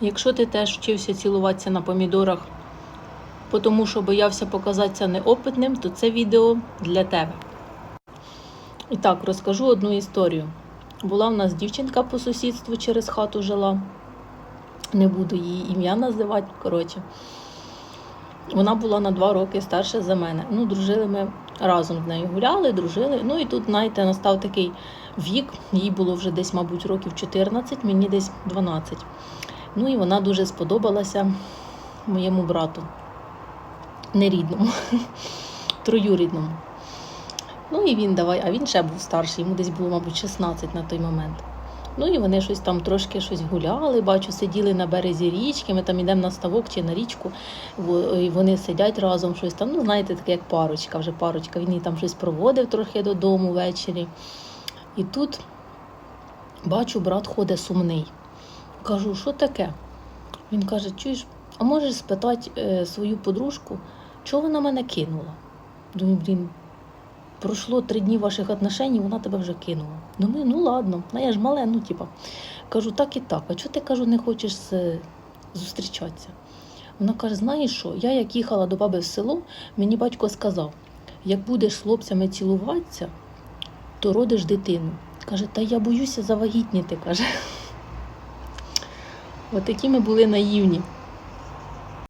Якщо ти теж вчився цілуватися на помідорах, тому що боявся показатися неопитним, то це відео для тебе. І так, розкажу одну історію. Була в нас дівчинка по сусідству через хату жила. Не буду її ім'я називати, коротше. Вона була на два роки старша за мене. Ну, дружили ми разом з нею гуляли, дружили. Ну і тут, знаєте, настав такий вік, їй було вже десь, мабуть, років 14, мені десь 12. Ну і вона дуже сподобалася моєму брату. Не рідному, троюрідному. Ну і він давай, а він ще був старший, йому десь було, мабуть, 16 на той момент. Ну і вони щось там трошки щось гуляли, бачу, сиділи на березі річки, ми там йдемо на ставок чи на річку, і вони сидять разом щось там, ну знаєте, таке як парочка, вже парочка. Він їй там щось проводив трохи додому ввечері. І тут бачу, брат ходить сумний. Кажу, що таке? Він каже, чуєш, а можеш спитати е, свою подружку, чого вона мене кинула? Думаю, блін, пройшло три дні ваших отношень, вона тебе вже кинула. Думаю, ну ладно, ну я ж мале, ну типа. Кажу, так і так. А чого ти кажу, не хочеш з- зустрічатися? Вона каже: знаєш що, я як їхала до баби в село, мені батько сказав, як будеш з хлопцями цілуватися, то родиш дитину. Каже, та я боюся завагітніти, каже. От такі ми були наївні.